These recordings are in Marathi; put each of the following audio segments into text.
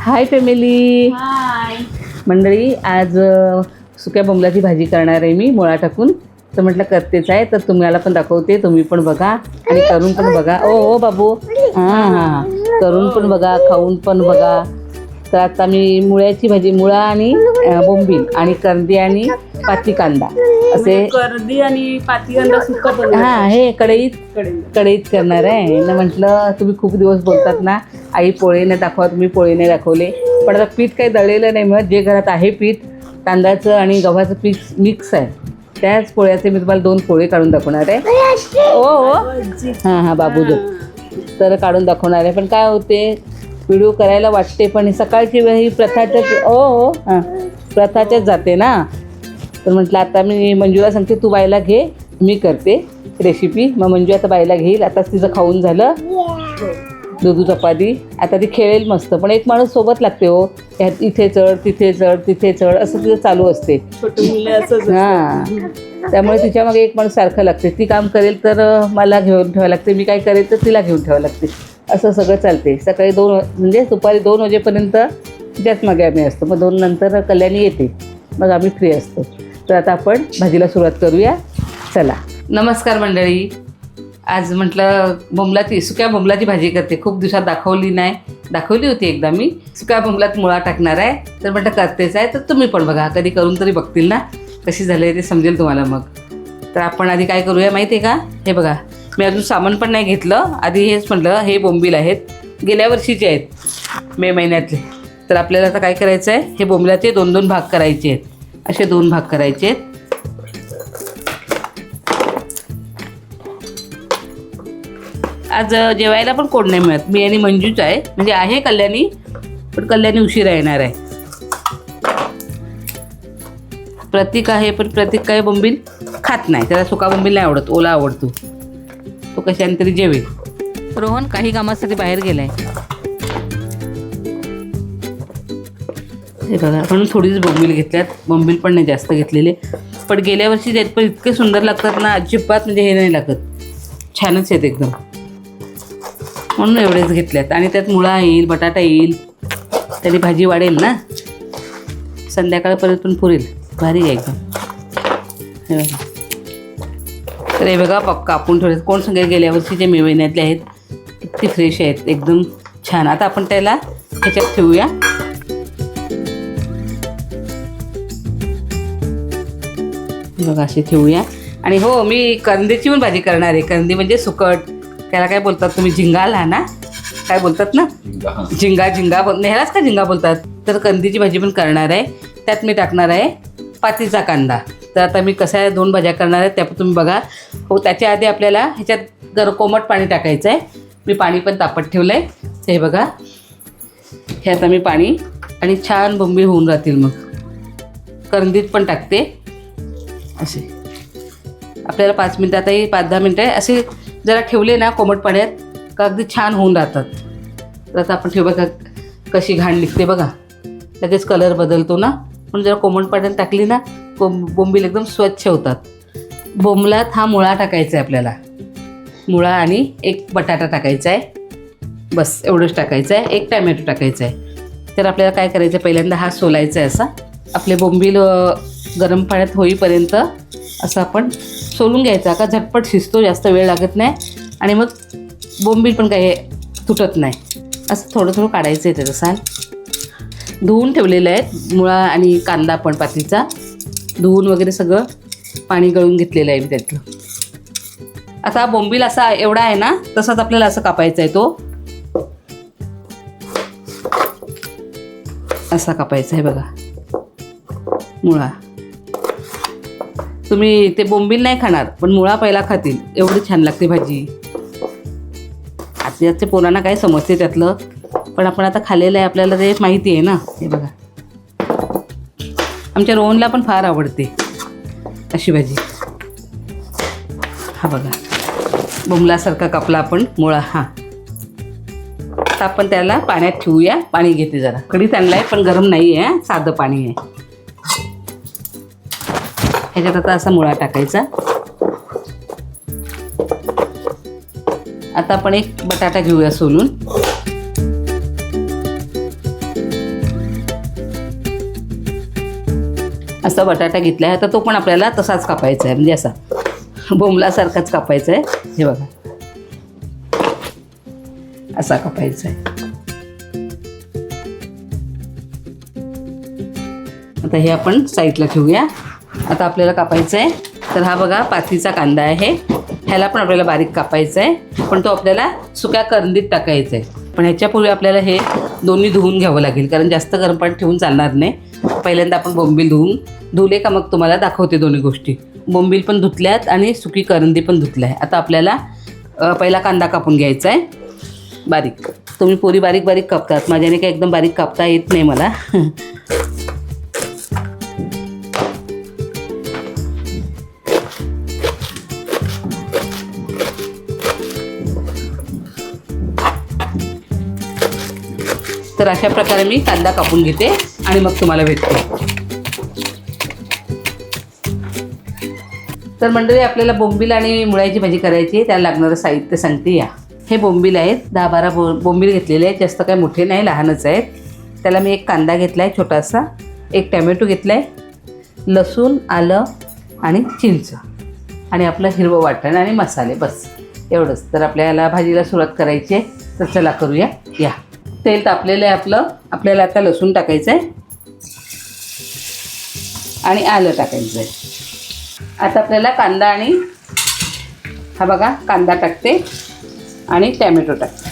Hi family. हाय. मंडळी आज सुक्या बोंबलाची भाजी करणार आहे मी मुळा टाकून. तर म्हटलं करतेच आहे तर तुम्हाला पण दाखवते तुम्ही पण बघा. आणि करून पण बघा. ओ ओ बाबू. हां हां. करून पण बघा खाऊन पण बघा. तर आता मी मुळ्याची भाजी मुळा आणि बोंबील आणि कर्दी आणि पाती कांदा. असे गर्दी आणि पातीगंदा सुक्का बनवलं हां हे कढईत. कढईत करणार आहे. ना म्हटलं तुम्ही खूप दिवस बोलतात ना. आई पोळीने दाखवा तुम्ही पोळीने दाखवले. पण आता पीठ काही दळलेलं नाही मिळत. जे घरात आहे पीठ तांदळाचं आणि गव्हाचं पीठ मिक्स आहे. त्याच पोळ्याचे मी तुम्हाला दोन पोळे काढून दाखवणार आहे. ओ हो. हां हां बाबू जो. तर काढून दाखवणार आहे. पण काय होते व्हिडिओ करायला वाटते पण सकाळची वेळ ही प्रथाच्याच ओ हो. हां प्रथाच्याच जाते ना. तर म्हटलं आता मी मंजूला सांगते तू बायला घे मी करते रेसिपी मग मंजू आता बायला घेईल. आताच तिचं खाऊन झालं. दुधू चपाती आता ती खेळेल मस्त पण एक माणूस सोबत लागते हो. ह्यात इथे चढ तिथे चढ तिथे चढ असं तिचं चालू असते. हां. त्यामुळे तिच्यामागे एक माणूस सारखं लागते. ती काम करेल तर मला घेऊन ठेवावं लागते मी काय करेल तर तिला घेऊन ठेवावं लागते. असं सगळं चालते. सकाळी दोन म्हणजे दुपारी दोन वाजेपर्यंत तिच्याच मागे आम्ही असतो. मग दोन नंतर कल्याणी येते. मग आम्ही फ्री असतो. तर आता आपण भाजीला सुरुवात करूया. चला. नमस्कार मंडळी. आज म्हटलं बोंबलाची सुक्या बोंबलाची भाजी करते. खूप दिवसात दाखवली नाही. दाखवली होती एकदा मी. सुक्या बोंबलात मुळा टाकणार आहे. तर म्हटलं करतेच आहे. तर तुम्ही पण बघा. कधी करून तरी बघतील ना. कशी झाली ते समजेल तुम्हाला मग. तर आपण आधी काय करूया माहिती आहे का? हे बघा. मी अजून सामान पण नाही घेतलं. आधी हेच म्हटलं हे बोंबील आहेत. गेल्या वर्षीचे आहेत. मे महिन्यातले. तर आपल्याला आता काय करायचं आहे हे बोंबलाचे दोन दोन भाग करायचे आहेत. असे दोन भाग करायचे आहेत. आज जेवायला पण कोण नाही मिळत. मी आणि मंजूच आहे. म्हणजे आहे कल्याणी पण कल्याणी उशिरा येणार आहे. प्रतीक आहे पण प्रतीक काय बोंबील खात नाही. त्याला सुका बोंबील नाही आवडत. ओला आवडतो. तो कशाने तरी जेवेल. रोहन काही कामासाठी बाहेर गेलाय. हे बघा म्हणून थोडीच बोंबील घेतल्यात. बोंबील पण नाही जास्त घेतलेले. पण गेल्या वर्षी त्यात पण इतके सुंदर लागतात ना अजिबात म्हणजे हे नाही लागत. छानच आहेत एकदम. म्हणून एवढेच घेतल्यात आणि त्यात मुळा येईल बटाटा येईल. त्याने भाजी वाढेल ना? संध्याकाळपर्यंत पण पुरेल. भारी आहे एकदम. तर हे बघा पक्का आपण थोडे कोण सांगेल गेल्या वर्षी मे महिन्यातले आहेत किती फ्रेश आहेत एकदम छान. आता आपण त्याला ह्याच्यात ठेवूया. बघा असे ठेवूया. आणि हो मी कंदीची पण भाजी करणार आहे. कंदी म्हणजे सुकट. त्याला काय बोलतात तुम्ही झिंगा ना काय बोलतात ना? झिंगा झिंगा बोल नाही, ह्यालाच का झिंगा बोलतात? तर कंदीची भाजी पण करणार आहे. त्यात मी टाकणार आहे पातीचा कांदा. तर आता मी कशा दोन भाज्या करणार आहे त्या पण तुम्ही बघा. हो त्याच्या आधी आपल्याला ह्याच्यात गर कोमट पाणी टाकायचं आहे मी पाणी पण तापत ठेवलं आहे हे बघा. हे आता मी पाणी आणि छान बोंबील होऊन राहतील मग. करंदीत पण टाकते. असे. आपल्याला पाच मिनटं आता हे पाच दहा मिनटं आहे. असे जरा ठेवले ना कोमट पाण्यात का अगदी छान होऊन राहतात. तर आता आपण ठेव बघा कशी घाण निघते बघा. लगेच कलर बदलतो ना. म्हणून जरा कोमट पाण्यात टाकली ना कोंब बोंबील एकदम स्वच्छ होतात. बोंबलात हा मुळा टाकायचा आहे आपल्याला. मुळा आणि एक बटाटा टाकायचा आहे. बस एवढंच टाकायचं आहे. एक टॅमॅटो टाकायचा आहे. तर आपल्याला काय करायचं? आहे पहिल्यांदा हा सोलायचा आहे असा. आपले बोंबील गरम पाण्यात होईपर्यंत असं आपण सोलून घ्यायचा. का झटपट शिजतो जास्त वेळ लागत नाही. आणि मग बोंबील पण काही तुटत नाही. असं थोडं थोडं काढायचं आहे त्याचं साल. धुवून ठेवलेलं आहे. मुळा आणि कांदा पण पातीचा. धुवून वगैरे सगळं पाणी गळून घेतलेलं आहे मी त्यातलं. आता बोंबील असा एवढा आहे ना तसाच आपल्याला असं कापायचा आहे तो. असा कापायचा आहे बघा. मुळा. तुम्ही ते बोंबील नाही खाणार पण मुळा पहिला खातील. एवढी छान लागते भाजी. आजच्या पोरांना काय समजते त्यातलं पण आपण आता खाल्लेलं आहे आपल्याला ते माहिती आहे ना. हे बघा. आमच्या रोहनला पण फार आवडते अशी भाजी. हा बघा. बोंबलासारखा कापला आपण मुळा हा. आपण त्याला पाण्यात ठेवूया. पाणी घेते जरा. कडीत आणलं आहे पण गरम नाही आहे साधं पाणी आहे. ह्याच्यात आता असा मुळा टाकायचा. आता आपण एक बटाटा घेऊया सोलून. असा बटाटा घेतला आहे आता तो पण आपल्याला तसाच कापायचा आहे म्हणजे असा. बोंबलासारखाच कापायचा आहे हे बघा. असा कापायचा आहे आता हे आपण साईडला ठेवूया. आता आपल्याला कापायचं आहे तर हा बघा पाथीचा कांदा आहे. ह्याला पण आपल्याला बारीक कापायचा आहे पण तो आपल्याला सुक्या करंदीत टाकायचा आहे पण ह्याच्यापूर्वी आपल्याला हे दोन्ही धुवून घ्यावं लागेल कारण जास्त गरम पाणी ठेवून चालणार नाही. पहिल्यांदा आपण बोंबील धुवून धुले का मग तुम्हाला दाखवते दोन्ही गोष्टी. बोंबील पण धुतल्यात आणि सुकी करंदी पण धुतल्या आहे आता आपल्याला पहिला कांदा कापून घ्यायचा आहे बारीक. तुम्ही पोरी बारीक बारीक कापतात. माझ्याने काही एकदम बारीक कापता येत नाही मला. तर अशा प्रकारे मी कांदा कापून घेते आणि मग तुम्हाला भेटते. तर मंडळी आपल्याला बोंबील आणि मुळ्याची भाजी करायची आहे त्याला लागणारं साहित्य सांगते या. हे बोंबील आहेत दहा बारा बो बोंबील घेतलेले आहेत जास्त काही मोठे नाही लहानच आहेत. त्याला मी एक कांदा घेतला आहे छोटासा. एक टॅमॅटो घेतला आहे लसूण आलं आणि चिंच आणि आपलं हिरवं वाटण आणि मसाले बस. एवढंच. तर आपल्याला भाजीला सुरुवात करायची आहे तर चला करूया. या. तेल तापलेलं आहे आपलं. आपल्याला आता लसूण टाकायचं आहे आणि आलं टाकायचं आहे आता आपल्याला कांदा आणि हा बघा कांदा टाकते आणि टॅमॅटो टाकते.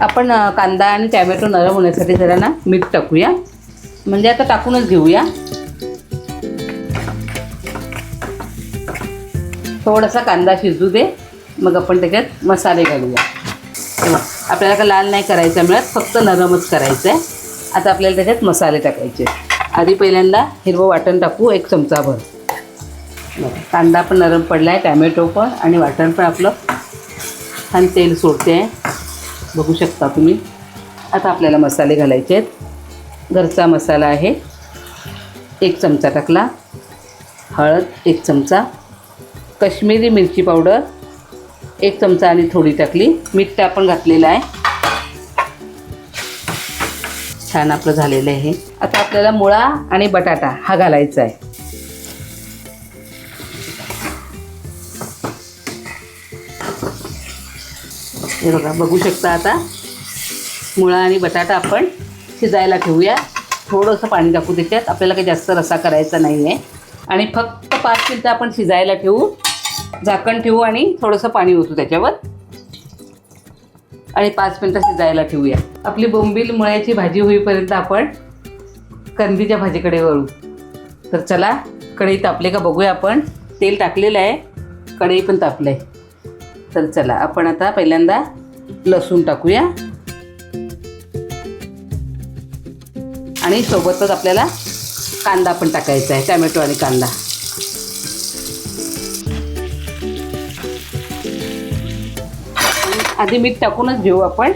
आपण कांदा आणि टॅमॅटो नरम होण्यासाठी जरा ना मीठ टाकूया. म्हणजे आता टाकूनच घेऊया. थोडासा कांदा शिजू दे. मग आपण त्याच्यात मसाले घालूया. तेव्हा आपल्याला का लाल नाही करायचा मिळत फक्त नरमच करायचं आहे आता आपल्याला त्याच्यात मसाले टाकायचे आधी पहिल्यांदा हिरवं वाटण टाकू एक चमचाभर. कांदा पण नरम पडला आहे टॅमॅटो पण आणि वाटण पण आपलं छान तेल सोडते. आहे बघू शकता तुम्ही. आता आपल्याला मसाले घालायचे आहेत. घरचा मसाला आहे. एक चमचा टाकला. हळद एक चमचा. कश्मीरी मिरची पावडर एक चमचा आणि थोडी टाकली. मीठ ते आपण घातलेलं आहे. छान आपलं झालेलं आहे आता आपल्याला मुळा आणि बटाटा हा घालायचा आहे. हे बघा बघू शकता आता. मुळा आणि बटाटा आपण शिजायला ठेवूया. थोडंसं पाणी टाकू त्याच्यात. आपल्याला काही जास्त रसा करायचा नाही आहे आणि फक्त पाच मिनटं आपण शिजायला ठेवू. झाकण ठेवू आणि थोडंसं पाणी ओतू त्याच्यावर. आणि पाच मिनटं शिजायला ठेवूया. आपली बोंबील मुळ्याची भाजी होईपर्यंत आपण कंदीच्या भाजीकडे वळू. तर चला कढई तापले का बघूया आपण. तेल टाकलेलं आहे कढई पण तापलं आहे तर चला आपण आता पहिल्यांदा लसूण टाकूया. आणि सोबतच आपल्याला कांदा पण टाकायचा आहे टॅमॅटो आणि कांदा. आधी मीठ टाकूनच घेऊ आपण.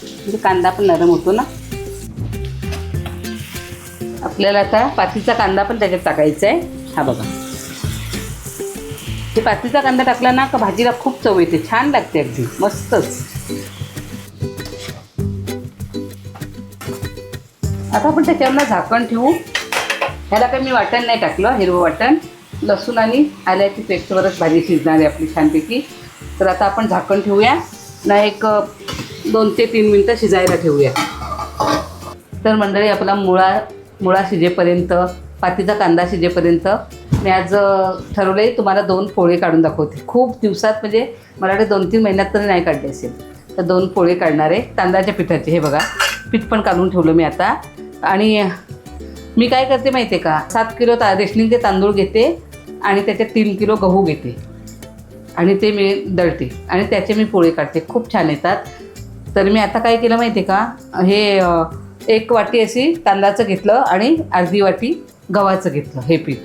म्हणजे कांदा पण नरम होतो ना. आपल्याला आता पातीचा कांदा पण त्याच्यात टाकायचा आहे हा बघा. ते पातीचा कांदा टाकला ना का भाजीला खूप चव येते. छान लागते अगदी. मस्तच. आता आपण त्याच्यावर ना झाकण ठेवू. ह्याला काही मी वाटण नाही टाकलं हिरवं वाटण. लसूण आणि आल्याची पेस्टवरच भाजी शिजणार आहे आपली छानपैकी. तर आता आपण झाकण ठेवूया. ना एक दोन ते तीन मिनटं शिजायला ठेवूया. तर मंडळी आपला मुळा मुळा शिजेपर्यंत पातीचा कांदा शिजेपर्यंत मी आज ठरवलं आहे तुम्हाला दोन पोळे काढून दाखवते. खूप दिवसात म्हणजे मला वाटतं दोन तीन महिन्यात तरी नाही काढले असेल. तर दोन पोळे काढणार आहे. तांदळाच्या पिठाचे हे बघा. पीठ पण काढून ठेवलं मी आता. आणि मी काय करते माहिती आहे का? सात किलो ता रेशनिंगचे तांदूळ घेते आणि त्याच्यात तीन किलो गहू घेते. आणि ते मी दळते. आणि त्याचे मी पोळे काढते. खूप छान येतात. तर मी आता काय केलं माहिती आहे का? हे एक वाटी अशी तांदळाचं घेतलं आणि अर्धी वाटी गव्हाचं घेतलं हे पीठ.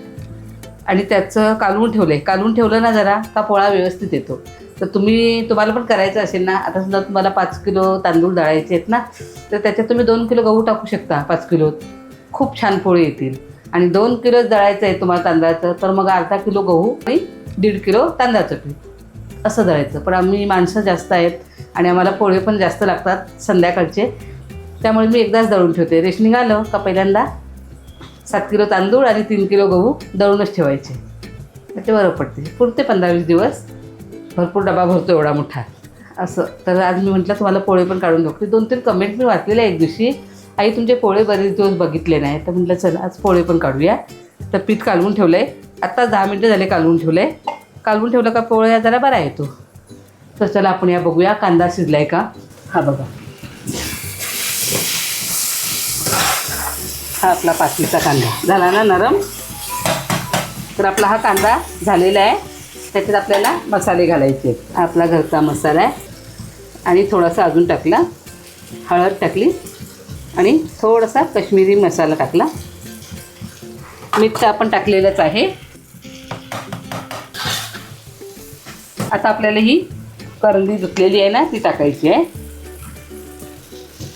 आणि त्याचं कालवून ठेवलं आहे कालवून ठेवलं ना जरा का पोळा व्यवस्थित येतो. तर तुम्ही तुम्हाला पण करायचं असेल ना? आता समजा तुम्हाला पाच किलो तांदूळ दळायचे आहेत ना? तर त्याच्यात तुम्ही दोन किलो गहू टाकू शकता पाच किलो. खूप छान पोळे येतील. आणि दोन किलो दळायचं आहे तुम्हाला तांदळाचं तर मग अर्धा किलो गहू आणि दीड किलो तांदळाचं पीठ. असं दळायचं. पण आम्ही माणसं जास्त आहेत आणि आम्हाला पोळे पण जास्त लागतात संध्याकाळचे. त्यामुळे मी एकदाच दळून ठेवते. रेशनिंग आलं का पहिल्यांदा? सात किलो तांदूळ आणि तीन किलो गहू दळूनच ठेवायचे. ते बरं पडते. पुरते पंधरा वीस दिवस. भरपूर डबा भरतो एवढा मोठा. असं. तर आज मी म्हटलं तुम्हाला पोळे पण काढून बघते दोन तीन कमेंट मी वाचलेल्या एक दिवशी. आई तुमचे पोळे बरेच दिवस बघितले नाही. तर म्हटलं चल आज पोळे पण काढूया. तर पीठ कालवून ठेवलं आहे आत्ता दहा मिनटं झाले कालवून ठेवलं. आहे कालवून ठेवलं का पोळ्या जरा बरा येतो. तर चला आपण या बघूया कांदा शिजलाय का? हा बघा. हा आपला पाचवीचा कांदा. झाला ना नरम? तर आपला हा कांदा झालेला आहे. त्याच्यात आपल्याला मसाले घालायचे आहेत. हा आपला घरचा मसाला आहे. आणि थोडासा अजून टाकला. हळद टाकली. आणि थोडासा कश्मीरी मसाला टाकला. मीठ आपण टाकलेलंच आहे. आता आपल्याला ही करंदी धुतलेली आहे ना ती टाकायची आहे.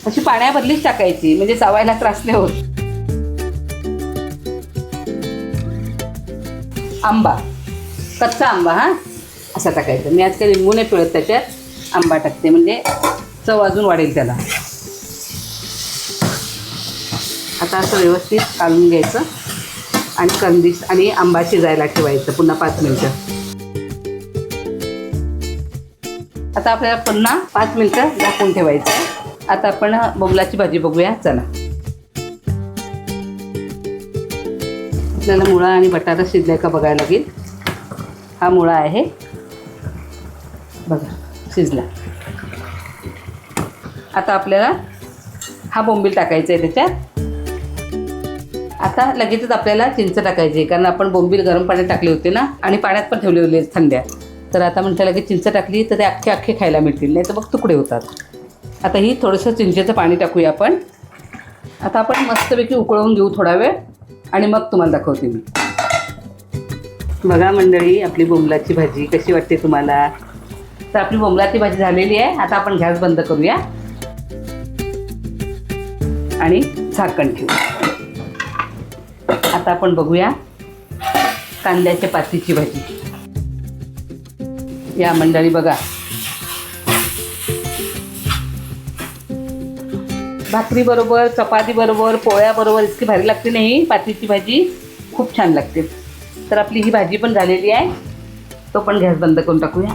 अशी पाण्याबदलीच टाकायची म्हणजे चावायला त्रास नाही होत. आंबा कच्चा आंबा हा? असा टाकायचा. मी आज काही लिंबू नाही पिळत त्याच्यात आंबा टाकते म्हणजे चव अजून वाढेल त्याला. आता असं व्यवस्थित काढून घ्यायचं आणि कंदीस आणि आंबा शिजायला ठेवायचं पुन्हा पाच मिनटं. आता आपल्याला पुन्हा पाच मिनटं झाकून ठेवायचं आहे. आता आपण बोगलाची भाजी बघूया. चला. आपल्याला मुळा आणि बटाटा शिजलाय का बघायला लागेल. हा मुळा आहे. बघा शिजला. आता आपल्याला हा बोंबील टाकायचा आहे त्याच्यात. आता लगेचच आपल्याला चिंच टाकायची आहे कारण आपण बोंबील गरम पाण्यात टाकले होते ना आणि पाण्यात पण ठेवले होते थंड्या तर आता म्हटलं की चिंच टाकली तर ते अख्खे अख्खे खायला मिळतील नाही तर मग तुकडे होतात. आता ही थोडंसं चिंचेचं पाणी टाकूया आपण. आता आपण मस्तपैकी उकळवून घेऊ थोडा वेळ आणि मग तुम्हाला दाखवते मी. बघा मंडळी आपली बोंबलाची भाजी कशी वाटते तुम्हाला? तर आपली बोंबलाची भाजी झालेली आहे. आता आपण गॅस बंद करूया आणि झाकण ठेवू. आता आपण बघूया कांद्याच्या पातीची भाजी. या मंडळी बघा. भाकरी बरोबर चपाती बरोबर पोळ्या बरोबर इतकी भारी लागते नाही पातीची भाजी खूप छान लागते. तर आपली ही भाजी पण झालेली आहे. तो पण गॅस बंद करून टाकूया.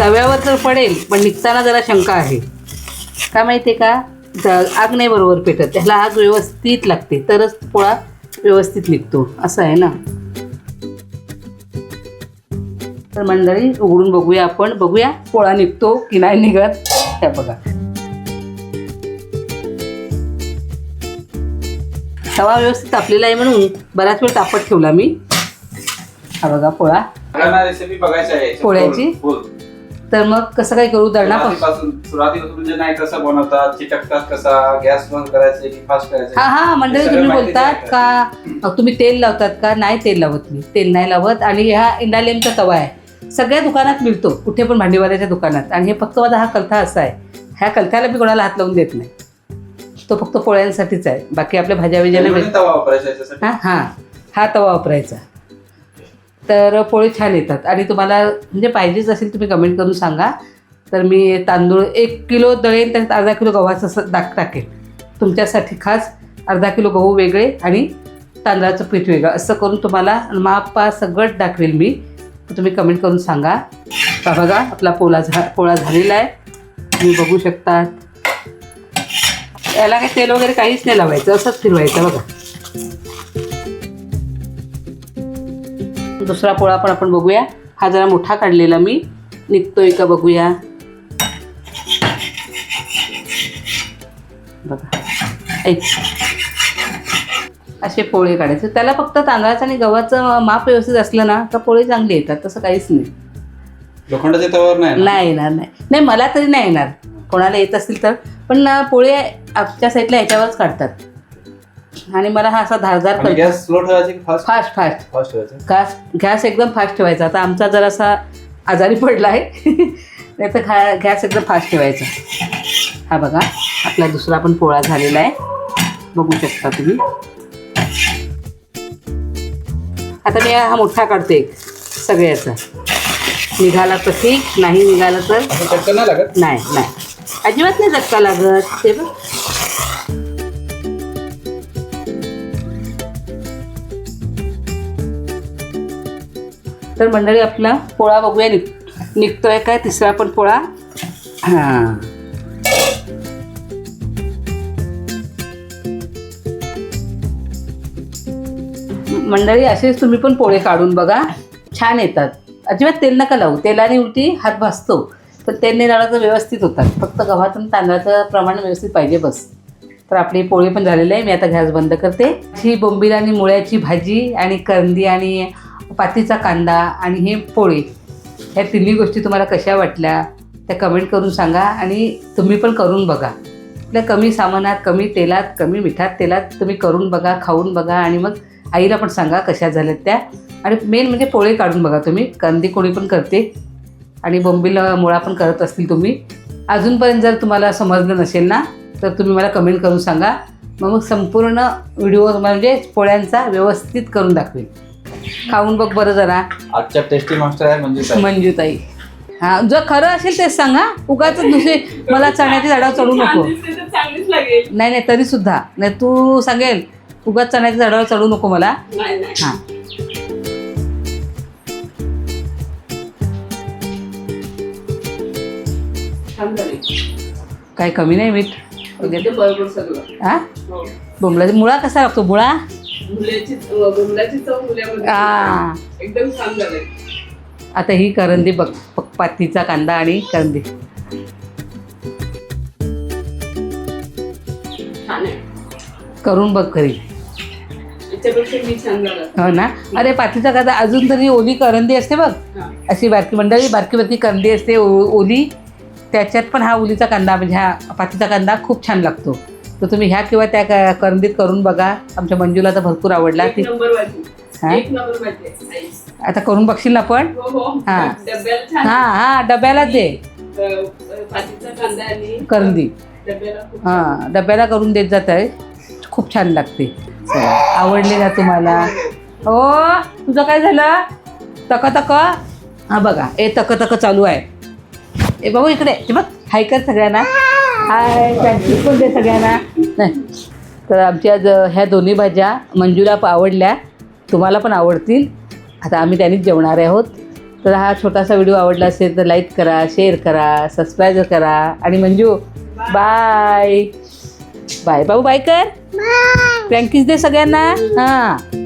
तव्यावर तर पडेल पण निघताना जरा शंका आहे. का माहिती आहे का? ज- आग नाही बरोबर पेटत. त्याला आग व्यवस्थित लागते. तरच पोळा व्यवस्थित निघतो. असं आहे ना? तर मंडळी उघडून बघूया आपण. बघूया पोळा निघतो की नाही निघत. त्या बघा. तवा व्यवस्थित तापलेला आहे म्हणून बराच वेळ तापत ठेवला मी. हा बघा पोळा. रेसिपी बघायची आहे. पोळ्याची? तर मग कसं काय करू? दळणापासून सुरुवातीपासून नाही कसं बनवतात चिटकतात कसा गॅस बंद करायचे की फास्ट करायचे हा हा मंडळी तुम्ही बोलतात का? तुम्ही तेल लावतात का? नाही तेल लावत मी. तेल नाही लावत. आणि हा इंडालियमचा तवा आहे. सगळ्या दुकानात मिळतो. कुठे पण भांडीवाल्याच्या दुकानात. आणि हे फक्त माझा हा कलथा असा आहे. ह्या कलथ्याला मी कोणाला हात लावून देत नाही. तो फक्त पोळ्यांसाठीच आहे. बाकी आपल्या भाज्या बिज्याला हां हां. हा तवा वापरायचा. तर पोळे छान येतात. आणि तुम्हाला म्हणजे पाहिजेच असेल तुम्ही कमेंट करून सांगा. तर मी तांदूळ एक किलो दळेन त्यात अर्धा किलो गव्हाचं असं दाक टाकेन. तुमच्यासाठी खास अर्धा किलो गहू वेगळे आणि तांदळाचं पीठ वेगळं. असं करून तुम्हाला मापा सगळं दाखवेल मी. तर तुम्ही कमेंट करून सांगा. का बघा आपला पोळा झा पोळा झालेला आहे. तुम्ही बघू शकतात याला काही तेल वगैरे काहीच नाही लावायचं असंच फिरवायचं बघा. दुसरा पोळा पण आपण बघूया. हा जरा मोठा काढलेला मी. निघतोय का बघूया. बघा. ऐक. असे पोळे काढायचे. त्याला फक्त तांदळाचं आणि गव्हाचं माप व्यवस्थित असलं ना तर पोळे चांगले येतात. तसं काहीच नाही. लोखंडाच्या तवावर नाही येणार? नाही नाही. मला तरी नाही येणार. कोणाला येत असतील तर. पण पोळे आमच्या साईडला याच्यावरच काढतात. आणि मला हा असा धारदार आणि गॅस स्लो ठेवायचे की फास्ट? Fast fast. फास्ट ठेवायचे. गॅस गॅस एकदम फास्ट ठेवायचा. आता आमचा जरासा आजारी पडला आहे नाही तर खा गॅस एकदम फास्ट ठेवायचा. हा बघा आपला दुसरा पण पोळा झालेला आहे. बघू शकता तुम्ही. आता मी हा मोठा काढते सगळ्याचा. निघाला तर ठीक नाही निघाला तर असं चटकन नाही लागत? नाही नाही. अजिबात नाही धक्का लागत ते बघ. तर मंडळी आपला पोळा बघूया. निघ निघतोय काय? तिसरा पण पोळा. हां. मंडळी असेच तुम्ही पण पोळे काढून बघा. छान येतात. अजिबात तेल नका लावू. तेलाने उलटी हात भासतो. तर तेलने लावला तर व्यवस्थित होतात. फक्त गव्हातून तांदळाचं प्रमाण व्यवस्थित पाहिजे बस. तर आपले पोळे पण झालेले आहे. मी आता गॅस बंद करते. ही बोंबील आणि मुळ्याची भाजी आणि करंदी आणि पातीचा कांदा आणि हे पोळे ह्या तिन्ही गोष्टी तुम्हाला कशा वाटल्या त्या कमेंट करून सांगा आणि तुम्ही पण करून बघा. आपल्या कमी सामानात कमी तेलात कमी मिठात तेलात तुम्ही करून बघा खाऊन बघा आणि मग आईला पण सांगा कशा झाल्यात त्या. आणि मेन म्हणजे पोळे काढून बघा तुम्ही. कंदी कोणी पण करते आणि बोंबीला मुळा पण करत असतील तुम्ही. अजूनपर्यंत जर तुम्हाला समजलं नसेल ना तर तुम्ही मला कमेंट करून सांगा. मग मग संपूर्ण व्हिडिओ म्हणजे पोळ्यांचा व्यवस्थित करून दाखवेल खाऊन बघ बरं जरा. आजच्या टेस्टी मास्टर आहे म्हणजे? मंजूताई. हा जर खरं असेल तेच सांगा उगाच दुसरे मला चण्याच्या झाडावर चढू नको. छान दिसते तर चांगलीच लागेल. नाही नाही तरी सुद्धा. नाही तू सांगेल उगाच चण्याच्या झाडावर चढू नको मला. नाही नाही. हां. छान झाले. काय कमी नाही मीठ. एकदम बरोबर सगळं. हा? हो. बोंबलाचा मुळा कसा लागतो मुळा? मुलाची मुलाची चव मुल्यामध्ये एकदम छान आता ही करंदी बघ पातीचा कांदा आणि करंदी. करून बघ घरी. हो ना? अरे पातीचा कांदा अजून तरी ओली करंदी असते बघ. अशी बारकी मंडळी बारकी बारकी करंदी असते ओली. त्याच्यात पण हा ओलीचा कांदा म्हणजे हा पातीचा कांदा खूप छान लागतो. तर तुम्ही ह्या किंवा त्या करंदीत करून बघा. आमच्या मंजूला तर भरपूर आवडला. ती. आता करून बघशील ना पण हो. हो. हा. हा हा डब्याला दे. करंदी. हां डब्याला करून देत जात आहे खूप छान लागते. आवडली ना तुम्हाला? हो तुझं काय झालं? तक तक हा बघा. ए तक तक चालू आहे. ए बाबू इकडे. बघ हाय कर सगळ्यांना. हाय थँक्यू पण दे सगळ्यांना? नाही. तर आमच्या आज ह्या दोन्ही भाज्या मंजूला प- आवडल्या. तुम्हाला पण आवडतील. आता आम्ही त्यांनीच जेवणार आहोत. तर हा छोटासा व्हिडिओ आवडला असेल तर लाईक करा शेअर करा सबस्क्राईब करा. आणि मंजू बाय बाय बाबू बाय कर. फ्रँकीज दे सगळ्यांना. हां.